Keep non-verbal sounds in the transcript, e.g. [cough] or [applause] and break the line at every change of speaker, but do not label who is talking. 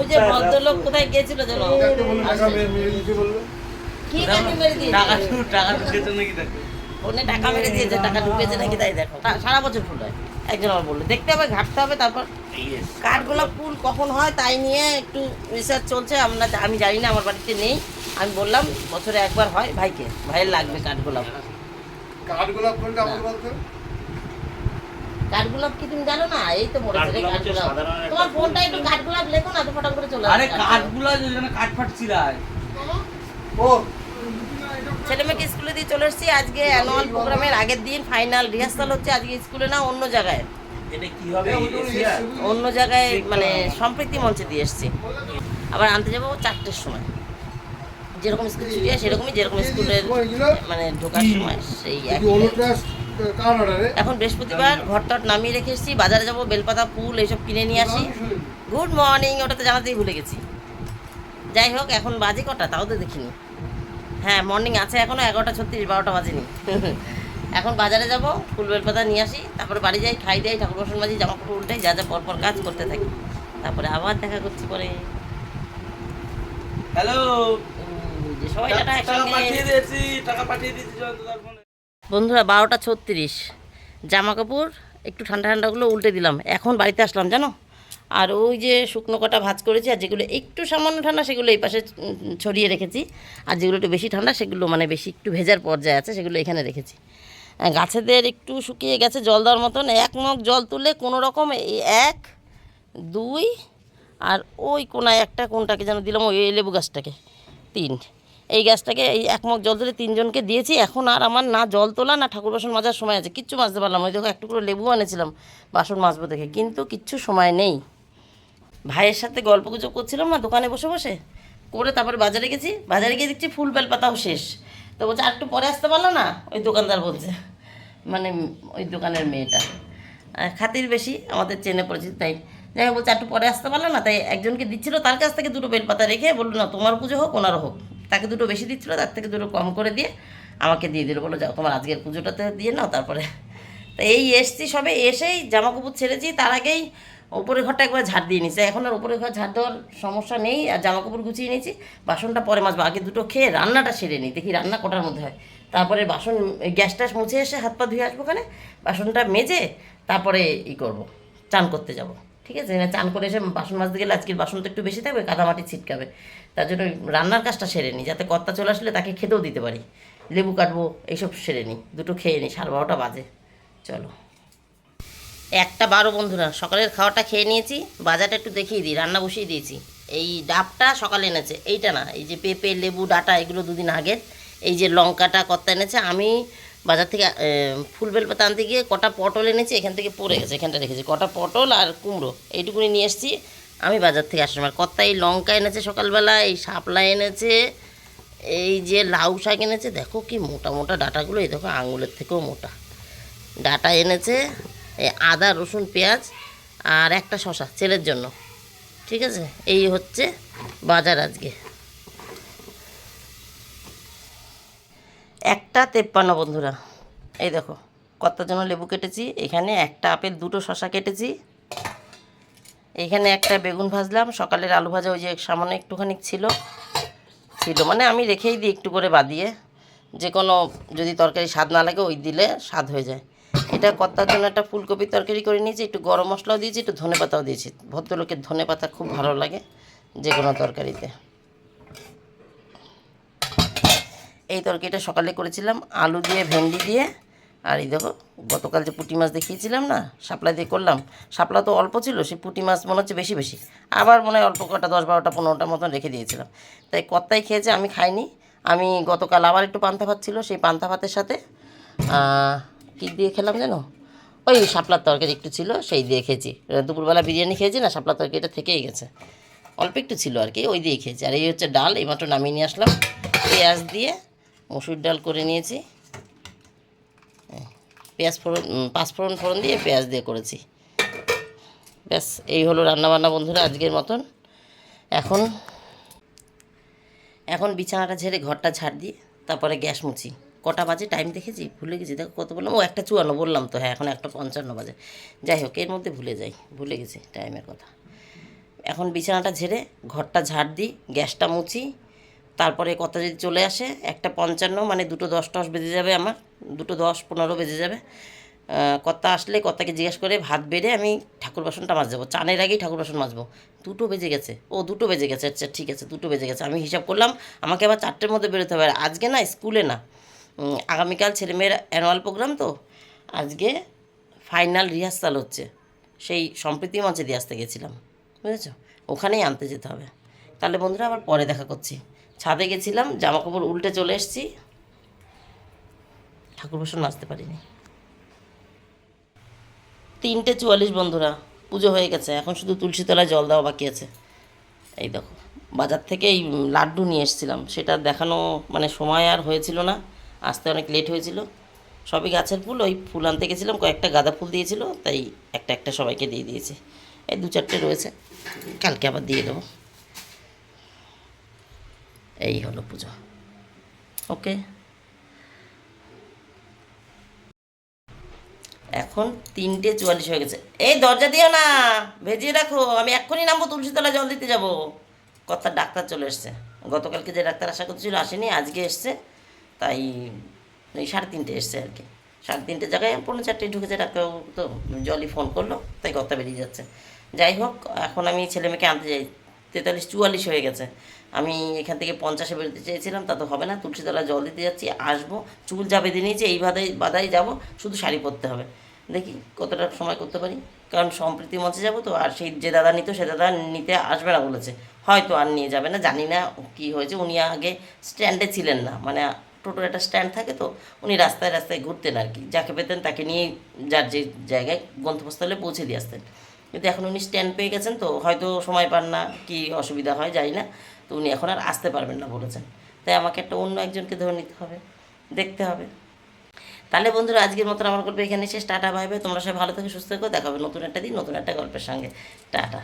ওই যে ভদ্রলোক কোথায় গিয়েছিল যেন কি টাকা মেরে দিয়েছে?
টাকা টাকা ঢুকেছে নাকি দেখো।
ফোনে টাকা মেরে দিয়েছে টাকা ঢুকেছে নাকি তাই দেখো। সারা বছর ফুল হয় একজন আমার বলল দেখতে হবে ঘাটতে হবে তারপর কাঠগোলাপ ফুল কখন হয় তাই নিয়ে একটু রিসার্চ চলছে। আমরা আমি জানি না আমার বাড়িতে নেই। আমি বললাম বছরে একবার হয় ভাইকে ভাইয়ের লাগবে কাঠগোলাপ।
কাঠগোলাপ বলতো?
কাঠগোলাপ কি তুমি জানো না? এই তো মরেছে রে
কাঠগোলাপ
কাঠগোলাপ। তোমার। ফোনটা একটু কাঠগোলাপ লেখো না তো ফটাফট করে চলে
আরে
আসবে
কাঠগুলো যেখানে কাঠ ফাট
ও।
ছেলে মেয়েকে স্কুলে দিয়ে চলে এসেছি। আজকে অ্যানুয়াল প্রোগ্রামের আগের দিন ফাইনাল রিহার্সাল হচ্ছে আজকে স্কুলে না অন্য জায়গায়।
এটা কি হবে? এশিয়া
অন্য জায়গায় মানে সম্প্রীতি মঞ্চে দিয়ে এসেছি। আবার আনতে যাব চারটের সময়। যেরকম স্কুল ছুটি হয় সেরকমই যেরকম স্কুলের মানে ঢোকার সময় সেই একই। এখন বৃহস্পতিবার ঘর টট নামিয়ে রেখে এসেছি বাজারে যাব বেলপাতা ফুল এইসব কিনে নিয়ে আসি। গুড মর্নিং ওটা তো জানাতেই ভুলে গেছি। যাই হোক এখন বাজে কটা? তাও তো দেখিনি। হ্যাঁ মর্নিং আছে এখনও এগারোটা ছত্রিশ বারোটা বাজেনি। এখন বাজারে যাব ফুল বেলপাতা নিয়ে আসি তারপরে বাড়ি যাই খাই দেয় ঠাকুর বাসন মাঝি জামা কাপড় উল্টাই যা যা পরপর কাজ করতে থাকি। তারপরে আবার দেখা করছি পরে।
হ্যালো
সবাই
টাকা পাঠিয়ে দিয়েছি টাকা পাঠিয়ে দিয়েছি
বন্ধুরা, বারোটা ছত্রিশ। জামা কাপড় একটু ঠান্ডা ঠান্ডাগুলো উল্টে দিলাম। এখন বাড়িতে আসলাম, জানো? আর ওই যে শুকনো কটা ভাজ করেছি, আর যেগুলো একটু সামান্য ঠান্ডা, সেগুলো এই পাশে ছড়িয়ে রেখেছি। আর যেগুলো একটু বেশি ঠান্ডা, সেগুলো মানে বেশি একটু ভেজার পর্যায়ে আছে, সেগুলো এখানে রেখেছি। গাছেদের একটু শুকিয়ে গেছে জল দেওয়ার মতন। এক মগ জল তুলে কোনো রকম এক, দুই, আর ওই কোনায় একটা কোনটাকে যেন দিলাম, ওই লেবু গাছটাকে। তিন। এই গ্যাসটাকে, এই এক মগ জল তুলে তিনজনকে দিয়েছি। এখন আর আমার না জল তোলা, না ঠাকুর বাসন মাজার সময় আছে। কিচ্ছু মাজতে পারলাম ওই দেখো, একটু করে লেবু আনেছিলাম, বাসন মাজবো দেখে। কিন্তু কিচ্ছু সময় নেই। ভাইয়ের সাথে গল্প গুজব করছিলাম না, দোকানে বসে বসে? করে তারপরে বাজারে গেছি। বাজারে গিয়ে দেখছি ফুল বেলপাতাও শেষ। তো বলছে, আর একটু পরে আসতে পারল না? ওই দোকানদার বলছে। মানে ওই দোকানের মেয়েটা। খাতির বেশি, আমাদের চেনে পরিচিত, তাই। যাই হোক, বলছে একটু পরে আসতে পারল না? তাই একজনকে দিচ্ছিল, তার কাছ থেকে দুটো বেলপাতা রেখে বলল, না, তোমার পুজো হোক, ওনারও হোক। তাকে দুটো বেশি দিচ্ছিল, তার থেকে দুটো কম করে দিয়ে আমাকে দিয়ে দিল। বলো যাও, তোমার আজকের পুজোটাতে দিয়ে নাও, তারপরে [laughs] তো এই এসছি সবে, এসেই জামা কাপড় ছেড়েছি, তার আগেই উপরের ঘরটা একবার ঝাড় দিয়ে নিয়েছি। এখন আর উপরের ঘর ঝাড় দেওয়ার সমস্যা নেই, আর জামা কাপড় গুছিয়ে নিয়েছি, বাসনটা পরে মাজবো। আগে দুটো খেয়ে রান্নাটা সেরে নিই, দেখি রান্না কটার মধ্যে হয়। তারপরে বাসন গ্যাস ট্যাস মুছে এসে হাত পা ধুয়ে আসব ওখানে, বাসনটা মেজে তারপরে ই করব, চান করতে যাব। ঠিক আছে? না চান করে এসে বাসন মাজতে গেলে আজকের বাসন তো একটু বেশি থাকবে, কাদামাটি ছিটকাবে। তার জন্য রান্নার কাজটা সেরে নিই যাতে কর্তা চলে আসলে তাকে খেতেও দিতে পারি। লেবু কাটবো, এইসব সেরে নিই দুটো খেয়ে নিই সাড়ে বারোটা বাজে। চলো। একটা বারো বন্ধুরা, সকালের খাওয়াটা খেয়ে নিয়েছি, বাজারটা একটু দেখিয়ে দিই, রান্না বসিয়ে দিয়েছি। এই ডাবটা সকালে এনেছে, এইটা না, এই যে পেঁপে, লেবু, ডাটা, এগুলো দুদিন আগের। এই যে লঙ্কাটা কর্তা এনেছে, আমি বাজার থেকে আহ, ফুল বেলপাতা আনতে গিয়ে কটা পটল এনেছি এখান থেকে পড়ে গেছে এখানটা রেখেছি কটা পটল আর কুমড়ো এইটুকুনি নিয়ে এসেছি। আমি বাজার থেকে আসলাম। আর কত্তা এই লঙ্কা এনেছে সকালবেলা এই শাপলা এনেছে এই যে লাউ শাক এনেছে দেখো কি মোটা মোটা ডাটাগুলো এই দেখো আঙুলের থেকেও মোটা। ডাটা এনেছে এই আদা রসুন পেঁয়াজ আর একটা শশা ছেলের জন্য। ঠিক আছে? এই হচ্ছে বাজার আজকে। একটা তেপ্পান্ন বন্ধুরা। এই দেখো, কতটা জন্য লেবু কেটেছি। এখানে একটা আপেল, দুটো শশা কেটেছি। এখানে একটা বেগুন ভাজলাম। সকালের আলু ভাজা ওই যে সামান্য একটুখানি ছিল। ছিল মানে আমি রেখেই দিই একটু করে বাদিয়ে। যে কোনো যদি তরকারি স্বাদ না লাগে ওই দিলে স্বাদ হয়ে যায়। এটা কর্তার জন্য একটা ফুলকপির তরকারি করে নিয়েছি। একটু গরম মশলাও দিয়েছি, একটু ধনে পাতাও দিয়েছি। ভদ্রলোকের ধনে পাতা খুব ভালো লাগে যে কোনো তরকারিতে। এই তরকারিটা সকালে করেছিলাম, আলু দিয়ে, ভেন্ডি দিয়ে। আর এই দেখো, গতকাল যে পুঁটি মাছ দেখিয়েছিলাম না, শাপলা দিয়ে করলাম। শাপলা তো অল্প ছিল সেই পুঁটি মাছ মনে হচ্ছে বেশি বেশি। আবার মনে হয় অল্প কটা, দশ বারোটা পনেরোটার মতন রেখে দিয়েছিলাম। তাই কত্তাই খেয়েছে, আমি খাইনি। আমি গতকাল আবার একটু পান্তা ভাত ছিল, সেই পান্তা ভাতের সাথে কী দিয়ে খেলাম জানো ওই শাপলার তরকারি একটু ছিল, সেই দিয়ে খেয়েছি। দুপুরবেলা বিরিয়ানি খেয়েছি না, শাপলার তরকারিটা থেকেই গেছে। অল্প একটু ছিল আর কি, ওই দিয়ে খেয়েছি। আর এই হচ্ছে ডাল এইমাত্র নামিয়ে নিয়ে আসলাম। পেঁয়াজ দিয়ে মসুর ডাল করে নিয়েছি। পেঁয়াজ ফোড়ন পাঁচফোড়ন ফোড়ন দিয়ে পেঁয়াজ দিয়ে করেছি। ব্যাস, এই হলো রান্নাবান্না বন্ধুরা আজকের মতন। এখন এখন বিছানাটা ঝেড়ে ঘরটা ঝাড় দিয়ে তারপরে গ্যাস মুছি। কটা বাজে? টাইম দেখেছি? ভুলে গেছি। দেখো কত বললাম? ও, একটা চুয়ান্ন বললাম তো। হ্যাঁ এখন একটা পঞ্চান্ন বাজে। যাই হোক, এর মধ্যে ভুলে যাই। ভুলে গেছি টাইমের কথা। এখন বিছানাটা ঝেড়ে ঘরটা ঝাড় দিই, গ্যাসটা মুছি। তারপরে কথা যদি চলে আসে, একটা পঞ্চান্ন মানে দুটো দশ টস বেজে যাবে আমার, দুটো দশ পনেরো বেজে যাবে। কর্তা আসলে কর্তাকে জিজ্ঞেস করে ভাত বেড়ে আমি ঠাকুর বাসনটা মাজবো। চানের আগেই ঠাকুর বাসন মাজবো। দুটো বেজে গেছে। ও দুটো বেজে গেছে। আচ্ছা ঠিক আছে, দুটো বেজে গেছে। আমি হিসাব করলাম, আমাকে আবার চারটের মধ্যে বেরোতে হবে। আর আজকে না, স্কুলে না আগামীকাল ছেলেমেয়ের অ্যানুয়াল প্রোগ্রাম তো, আজকে ফাইনাল রিহার্সাল হচ্ছে। সেই সম্প্রীতি মঞ্চে দিয়ে আসতে গেছিলাম। বুঝেছ? ওখানেই আনতে যেতে হবে। তাহলে বন্ধুরা, আবার পরে দেখা করছি। ছাদে গেছিলাম জামা কাপড় উল্টে চলে এসেছি। ঠাকুর বসন নাচতে পারিনি। তিনটে চুয়াল্লিশ বন্ধুরা, পুজো হয়ে গেছে, এখন শুধু তুলসী তলায় জল দেওয়া বাকি আছে। এই দেখো, বাজার থেকে এই লাড্ডু নিয়ে এসেছিলাম, সেটা দেখানো মানে সময় আর হয়েছিল না, আসতে অনেক লেট হয়েছিল। সবই গাছের ফুল, ওই ফুল আনতে গেছিলাম, কয়েকটা গাঁদা ফুল দিয়েছিল, তাই একটা একটা সবাইকে দিয়ে দিয়েছি। এই দু চারটে রয়েছে, কালকে আবার দিয়ে দেবো। এই হলো পুজো। ওকে এখন তিনটে চুয়াল্লিশ হয়ে গেছে। এই দরজা দিও না, ভেজিয়ে রাখো, আমি এক্ষুনি নামবো তুলসীতলা জল দিতে যাব। কর্তার ডাক্তার চলে এসছে। গতকালকে যে ডাক্তার আশা করছিল আসেনি, আজকে এসছে, তাই এই সাড়ে তিনটে এসছে আর কি। সাড়ে তিনটে জায়গায় পনেরো চারটে ঢুকেছে, ডাক্তারবাবু তো জলই ফোন করল, তাই কর্তা বেরিয়ে যাচ্ছে। যাই হোক, এখন আমি ছেলে মেয়েকে আনতে যাই। তেতাল্লিশ, চুয়াল্লিশ হয়ে গেছে। আমি এখান থেকে পঞ্চাশে বেরোতে চেয়েছিলাম, তা তো হবে না। তুলসীতলা জল দিতে যাচ্ছি, আসব। চুল যা বেঁধে নিয়েছি, এই বাদাই বাদাই যাব, শুধু শাড়ি পরতে হবে। দেখি কতটা সময় করতে পারি। কারণ সম্প্রীতি মঞ্চে যাব তো, আর সেই যে দাদা নিত, সে দাদা নিতে আসবে না বলেছে। হয়তো আর নিয়ে যাবে না, জানি না কি হয়েছে। উনি আগে স্ট্যান্ডে ছিলেন না মানে টোটোর একটা স্ট্যান্ড থাকে তো, উনি রাস্তায় রাস্তায় ঘুরতেন আর কি। যাকে পেতেন তাকে নিয়ে যার যে জায়গায় গন্তব্যস্থলে পৌঁছে দিয়ে আসতেন। কিন্তু এখন উনি স্ট্যান্ড পেয়ে গেছেন, তো হয়তো সময় পান না, কি অসুবিধা হয়, যাই না। তো উনি এখন আর আসতে পারবেন না বলেছেন। তাই আমাকে একটা অন্য একজনকে ধরে নিতে হবে, দেখতে হবে। তাহলে বন্ধুরা, আজকের মতন আমার গল্প এখানে শেষ। টাটা ভাইবে তোমরা সবাই ভালো থেকে, সুস্থ থেকো। দেখাবে নতুন একটা দিন, নতুন একটা গল্পের সঙ্গে। টাটা।